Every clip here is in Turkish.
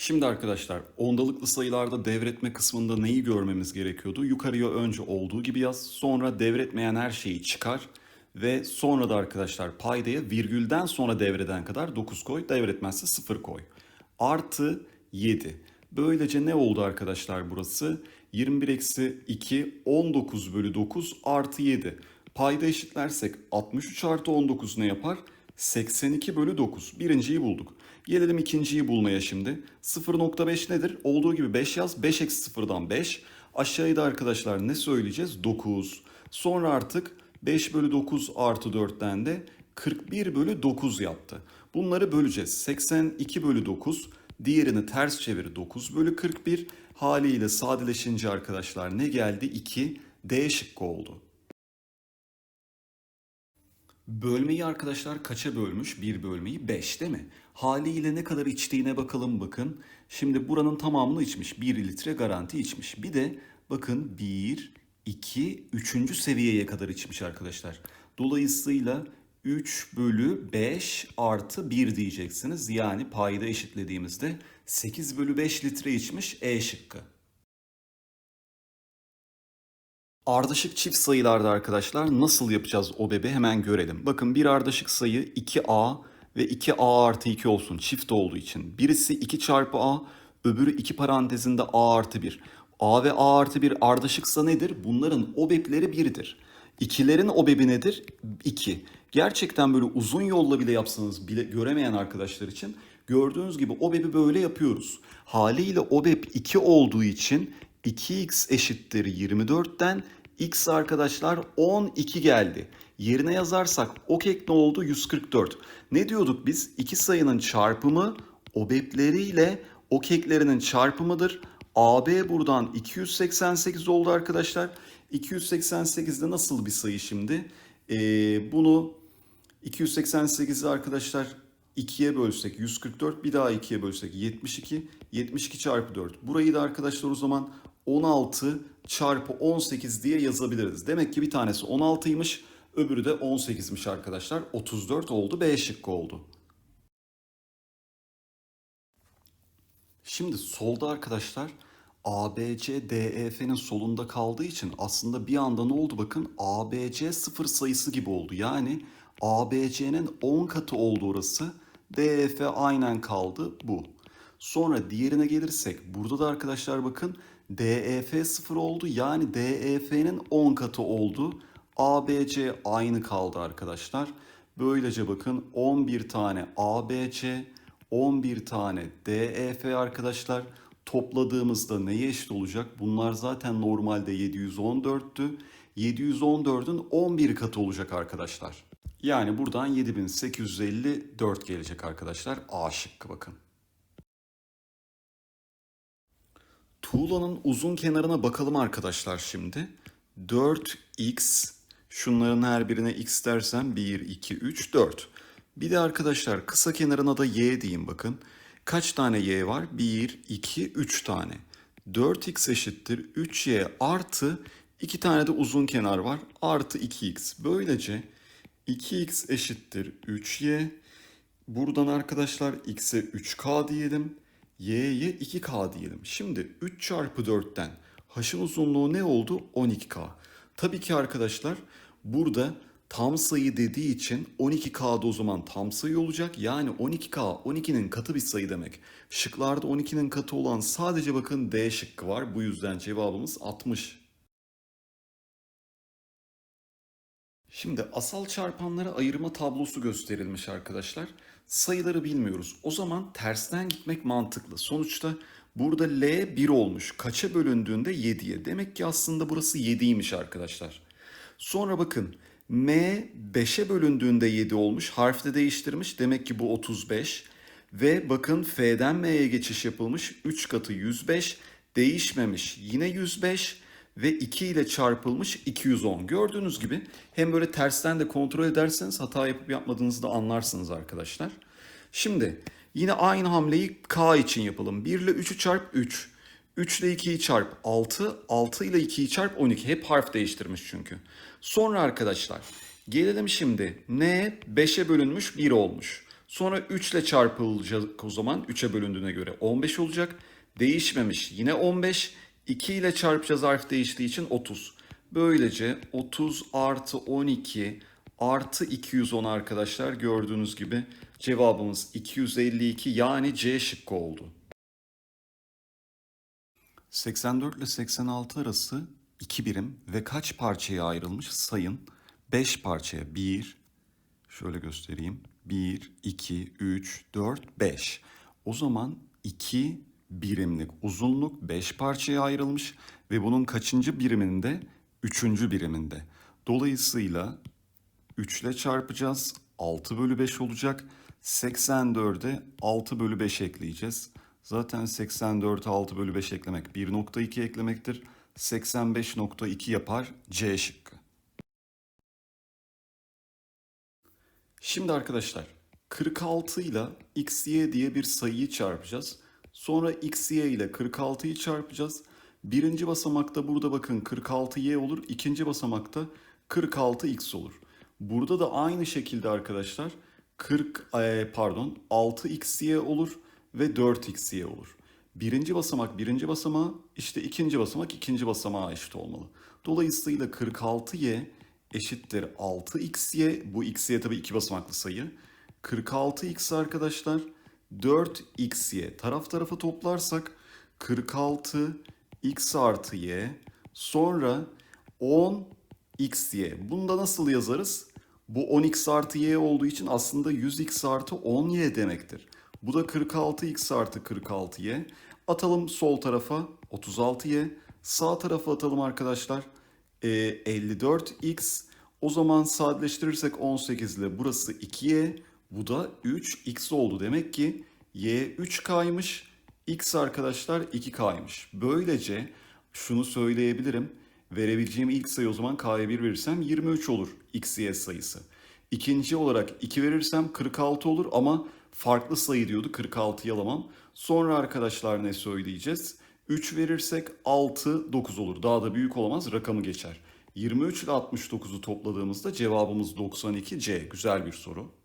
Şimdi arkadaşlar ondalıklı sayılarda devretme kısmında neyi görmemiz gerekiyordu? Yukarıya önce olduğu gibi yaz, sonra devretmeyen her şeyi çıkar ve sonra da arkadaşlar paydaya virgülden sonra devreden kadar 9 koy, devretmezse 0 koy. Artı 7. Böylece ne oldu arkadaşlar burası? 21 eksi 2, 19 bölü 9 artı 7. Payda eşitlersek 63 artı 19 ne yapar? 82 bölü 9. Birinciyi bulduk. Gelelim ikinciyi bulmaya şimdi. 0.5 nedir? Olduğu gibi 5 yaz. 5 eksi 0'dan 5. Aşağıya da arkadaşlar ne söyleyeceğiz? 9. Sonra artık 5 bölü 9 artı 4'ten de 41 bölü 9 yaptı. Bunları böleceğiz. 82 bölü 9. Diğerini ters çevir 9 bölü 41. Haliyle sadeleşince arkadaşlar ne geldi? 2. D şıkkı oldu. Bölmeyi arkadaşlar kaça bölmüş? Bir bölmeyi 5 değil mi? Haliyle ne kadar içtiğine bakalım bakın. Şimdi buranın tamamını içmiş. 1 litre garanti içmiş. Bir de bakın 1, 2, 3. seviyeye kadar içmiş arkadaşlar. Dolayısıyla 3 bölü 5 artı 1 diyeceksiniz. Yani payda eşitlediğimizde 8 bölü 5 litre içmiş E şıkkı. Ardışık çift sayılarda arkadaşlar nasıl yapacağız o bebe hemen görelim. Bakın bir ardışık sayı 2a ve 2a artı 2 olsun çift olduğu için. Birisi 2 çarpı a öbürü 2 parantezinde a artı 1. a ve a artı 1 ardışıksa nedir? Bunların obepleri 1'dir. İkilerin obebi nedir? 2. Gerçekten böyle uzun yolla bile yapsanız bile göremeyen arkadaşlar için gördüğünüz gibi obebi böyle yapıyoruz. Haliyle obep 2 olduğu için 2x eşittir 24'ten x arkadaşlar 12 geldi. Yerine yazarsak o kek ne oldu? 144. Ne diyorduk biz? İki sayının çarpımı obepleriyle o keklerinin çarpımıdır. AB buradan 288 oldu arkadaşlar. 288'de nasıl bir sayı şimdi? Ee, bunu 288'i arkadaşlar 2'ye bölsek 144 bir daha 2'ye bölsek 72 72 çarpı 4. Burayı da arkadaşlar o zaman 16 çarpı 18 diye yazabiliriz. Demek ki bir tanesi 16'ymış öbürü de 18'miş arkadaşlar. 34 oldu B şıkkı oldu. Şimdi solda arkadaşlar ABC DEF'nin solunda kaldığı için aslında bir anda ne oldu bakın ABC sıfır sayısı gibi oldu. Yani ABC'nin 10 katı oldu orası. DEF aynen kaldı bu. Sonra diğerine gelirsek burada da arkadaşlar bakın DEF sıfır oldu. Yani DEF'nin 10 katı oldu. ABC aynı kaldı arkadaşlar. Böylece bakın 11 tane ABC, 11 tane DEF arkadaşlar topladığımızda neye eşit olacak? Bunlar zaten normalde 714'tü. 714'ün 11 katı olacak arkadaşlar. Yani buradan 7854 gelecek arkadaşlar. A şıkkı bakın. Tuğlanın uzun kenarına bakalım arkadaşlar şimdi. 4x şunların her birine x dersem 1, 2, 3, 4. Bir de arkadaşlar kısa kenarına da y diyeyim bakın. Kaç tane y var? 1, 2, 3 tane. 4x eşittir 3y artı 2 tane de uzun kenar var. Artı 2x. Böylece 2x eşittir 3y. Buradan arkadaşlar x'e 3k diyelim. Y'ye 2k diyelim. Şimdi 3 çarpı 4'ten h'ın uzunluğu ne oldu? 12k. Tabii ki arkadaşlar burada tam sayı dediği için 12K'da o zaman tam sayı olacak. Yani 12K 12'nin katı bir sayı demek. Şıklarda 12'nin katı olan sadece bakın D şıkkı var. Bu yüzden cevabımız 60. Şimdi asal çarpanlara ayırma tablosu gösterilmiş arkadaşlar. Sayıları bilmiyoruz. O zaman tersten gitmek mantıklı. Sonuçta burada L 1 olmuş. Kaça bölündüğünde 7'ye. Demek ki aslında burası 7'ymiş arkadaşlar. Sonra bakın M 5'e bölündüğünde 7 olmuş. Harfte değiştirmiş. Demek ki bu 35. Ve bakın F'den M'ye geçiş yapılmış. 3 katı 105. Değişmemiş. Yine 105 ve 2 ile çarpılmış 210. Gördüğünüz gibi hem böyle tersten de kontrol ederseniz hata yapıp yapmadığınızı da anlarsınız arkadaşlar. Şimdi yine aynı hamleyi K için yapalım. 1 ile 3'ü çarp 3. 3 ile 2'yi çarp 6. 6 ile 2'yi çarp 12. Hep harf değiştirmiş çünkü. Sonra arkadaşlar gelelim şimdi. N 5'e bölünmüş 1 olmuş. Sonra 3 ile çarpılacak o zaman 3'e bölündüğüne göre 15 olacak. Değişmemiş yine 15. 2 ile çarpacağız harf değiştiği için 30. Böylece 30 artı 12 artı 210 arkadaşlar. Gördüğünüz gibi cevabımız 252 yani C şıkkı oldu. 84 ile 86 arası 2 birim ve kaç parçaya ayrılmış? Sayın 5 parçaya. 1 şöyle göstereyim. 1 2 3 4 5 o zaman 2 birimlik uzunluk 5 parçaya ayrılmış ve bunun kaçıncı biriminde 3. biriminde dolayısıyla 3 ile çarpacağız 6 bölü 5 olacak 84'e 6 bölü 5 ekleyeceğiz. Zaten 84'e 6 bölü 5 eklemek 1.2 eklemektir. 85.2 yapar C şıkkı. Şimdi arkadaşlar 46 ile xy diye bir sayıyı çarpacağız. Sonra xy ile 46'yı çarpacağız. Birinci basamakta burada bakın 46y olur. İkinci basamakta 46x olur. Burada da aynı şekilde arkadaşlar 40 e, pardon 6xy olur ve 4xy olur. Birinci basamak birinci basamağa işte ikinci basamak ikinci basamağa eşit olmalı. Dolayısıyla 46y eşittir 6xy. Bu xy tabii iki basamaklı sayı. 46x arkadaşlar 4xy. Taraf tarafa toplarsak 46 x artı y sonra 10 xy. Bunu da nasıl yazarız? Bu 10x artı y olduğu için aslında 100x artı 10y demektir. Bu da 46x artı 46y. Atalım sol tarafa 36y. Sağ tarafa atalım arkadaşlar. E, 54x. O zaman sadeleştirirsek 18 ile burası 2y. Bu da 3x oldu. Demek ki y 3k'ymış. X arkadaşlar 2k'ymış. Böylece şunu söyleyebilirim. Verebileceğim ilk sayı o zaman k'ya 1 verirsem 23 olur x, y sayısı. İkinci olarak 2 verirsem 46 olur ama farklı sayı diyordu 46'yı alamam. Sonra arkadaşlar ne söyleyeceğiz? 3 verirsek 6, 9 olur. Daha da büyük olamaz rakamı geçer. 23 ile 69'u topladığımızda cevabımız 92 C. Güzel bir soru.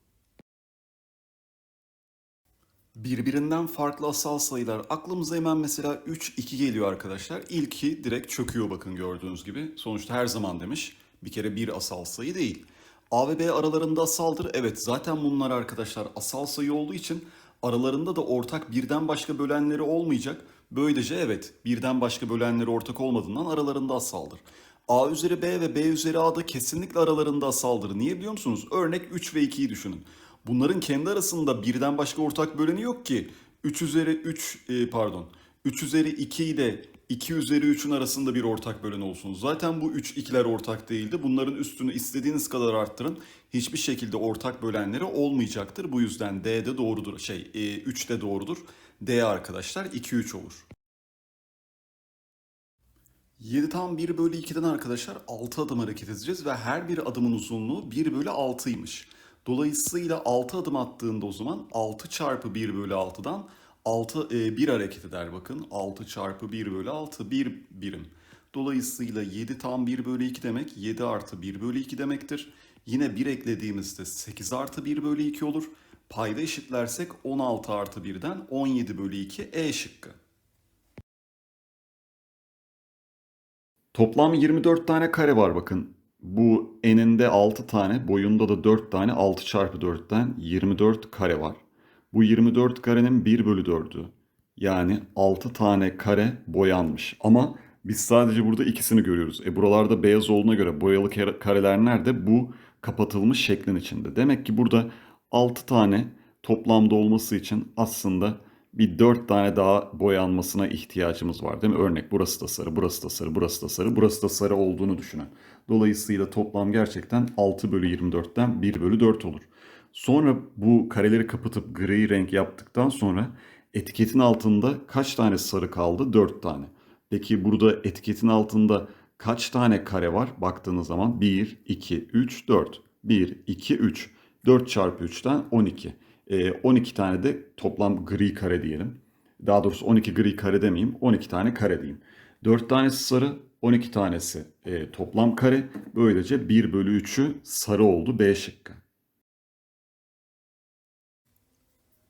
Birbirinden farklı asal sayılar. Aklımıza hemen mesela 3, 2 geliyor arkadaşlar. İlki direkt çöküyor bakın gördüğünüz gibi. Sonuçta her zaman demiş. Bir kere bir asal sayı değil. A ve B aralarında asaldır. Evet zaten bunlar arkadaşlar asal sayı olduğu için aralarında da ortak birden başka bölenleri olmayacak. Böylece evet birden başka bölenleri ortak olmadığından aralarında asaldır. A üzeri B ve B üzeri A da kesinlikle aralarında asaldır. Niye biliyor musunuz? Örnek 3 ve 2'yi düşünün. Bunların kendi arasında birden başka ortak böleni yok ki. 3 üzeri 3 e, pardon 3 üzeri 2 ile 2 üzeri 3'ün arasında bir ortak bölen olsun. Zaten bu 3 ikiler ortak değildi. Bunların üstünü istediğiniz kadar arttırın. Hiçbir şekilde ortak bölenleri olmayacaktır. Bu yüzden D de doğrudur. Şey e, 3 de doğrudur. D arkadaşlar 2 3 olur. 7 tam 1 bölü 2'den arkadaşlar 6 adım hareket edeceğiz ve her bir adımın uzunluğu 1 bölü 6'ymış. Dolayısıyla 6 adım attığında o zaman 6 çarpı 1 bölü 6'dan 6 e, 1 hareket eder bakın. 6 çarpı 1 bölü 6 1 birim. Dolayısıyla 7 tam 1 bölü 2 demek 7 artı 1 bölü 2 demektir. Yine 1 eklediğimizde 8 artı 1 bölü 2 olur. Payda eşitlersek 16 artı 1'den 17 bölü 2 E şıkkı. Toplam 24 tane kare var bakın. Bu eninde 6 tane, boyunda da 4 tane 6 çarpı 4'ten 24 kare var. Bu 24 karenin 1 bölü 4'ü. Yani 6 tane kare boyanmış. Ama biz sadece burada ikisini görüyoruz. E buralarda beyaz olduğuna göre boyalı kare- kareler nerede? Bu kapatılmış şeklin içinde. Demek ki burada 6 tane toplamda olması için aslında bir 4 tane daha boyanmasına ihtiyacımız var değil mi? Örnek burası da sarı, burası da sarı, burası da sarı, burası da sarı olduğunu düşünün. Dolayısıyla toplam gerçekten 6 bölü 24'ten 1 bölü 4 olur. Sonra bu kareleri kapatıp gri renk yaptıktan sonra etiketin altında kaç tane sarı kaldı? 4 tane. Peki burada etiketin altında kaç tane kare var? Baktığınız zaman 1, 2, 3, 4. 1, 2, 3. 4 çarpı 3'ten 12. E, 12 tane de toplam gri kare diyelim. Daha doğrusu 12 gri kare demeyeyim. 12 tane kare diyeyim. 4 tanesi sarı, 12 tanesi e, toplam kare. Böylece 1 bölü 3'ü sarı oldu B şıkkı.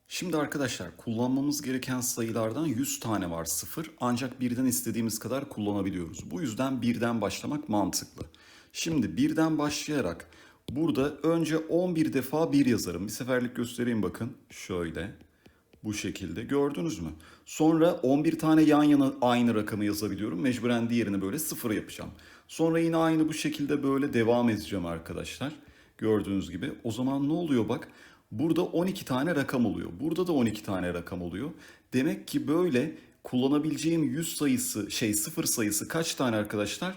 Şimdi arkadaşlar kullanmamız gereken sayılardan 100 tane var sıfır ancak birden istediğimiz kadar kullanabiliyoruz. Bu yüzden birden başlamak mantıklı. Şimdi birden başlayarak burada önce 11 defa 1 yazarım. Bir seferlik göstereyim bakın. Şöyle bu şekilde gördünüz mü? Sonra 11 tane yan yana aynı rakamı yazabiliyorum. Mecburen diğerini böyle sıfır yapacağım. Sonra yine aynı bu şekilde böyle devam edeceğim arkadaşlar. Gördüğünüz gibi. O zaman ne oluyor bak? Burada 12 tane rakam oluyor. Burada da 12 tane rakam oluyor. Demek ki böyle kullanabileceğim 100 sayısı şey sıfır sayısı kaç tane arkadaşlar?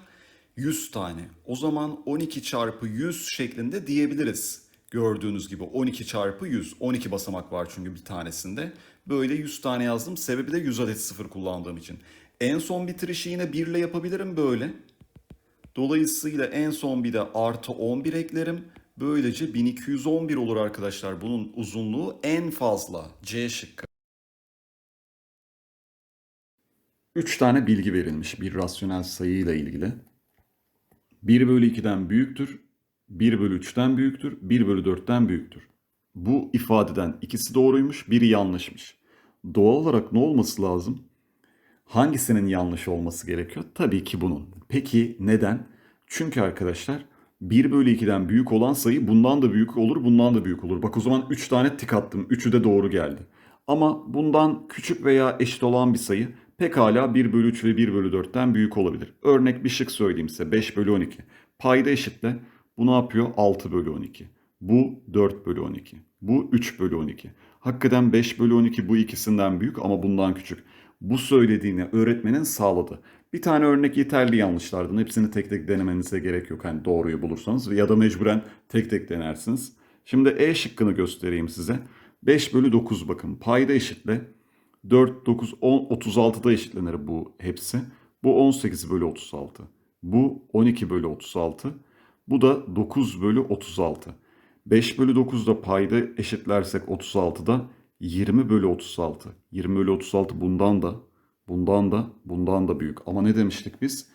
100 tane. O zaman 12 çarpı 100 şeklinde diyebiliriz. Gördüğünüz gibi 12 çarpı 100. 12 basamak var çünkü bir tanesinde. Böyle 100 tane yazdım. Sebebi de 100 adet sıfır kullandığım için. En son bitirişi yine 1 ile yapabilirim böyle. Dolayısıyla en son bir de artı 11 eklerim. Böylece 1211 olur arkadaşlar. Bunun uzunluğu en fazla. C şıkkı. 3 tane bilgi verilmiş bir rasyonel sayıyla ilgili. 1 bölü 2'den büyüktür, 1 bölü 3'ten büyüktür, 1 bölü 4'ten büyüktür. Bu ifadeden ikisi doğruymuş, biri yanlışmış. Doğal olarak ne olması lazım? Hangisinin yanlış olması gerekiyor? Tabii ki bunun. Peki neden? Çünkü arkadaşlar 1 bölü 2'den büyük olan sayı bundan da büyük olur, bundan da büyük olur. Bak o zaman 3 tane tik attım. 3'ü de doğru geldi. Ama bundan küçük veya eşit olan bir sayı pekala 1 bölü 3 ve 1 bölü 4'ten büyük olabilir. Örnek bir şık söyleyeyim size 5 bölü 12. Payda eşitle bu ne yapıyor? 6 bölü 12. Bu 4 bölü 12. Bu 3 bölü 12. Hakikaten 5 bölü 12 bu ikisinden büyük ama bundan küçük. Bu söylediğini öğretmenin sağladı. Bir tane örnek yeterli yanlışlardan. Hepsini tek tek denemenize gerek yok. Hani doğruyu bulursanız ya da mecburen tek tek denersiniz. Şimdi E şıkkını göstereyim size. 5 bölü 9 bakın. Payda eşitle. 4, 9, 10, 36'da eşitlenir bu hepsi. Bu 18 bölü 36. Bu 12 bölü 36. Bu da 9 bölü 36. 5 bölü 9'da payda eşitlersek 36'da 20 bölü 36. 20 bölü 36 bundan da, bundan da, bundan da büyük. Ama ne demiştik biz?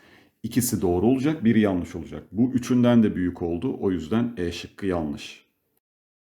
İkisi doğru olacak, biri yanlış olacak. Bu üçünden de büyük oldu. O yüzden E şıkkı yanlış.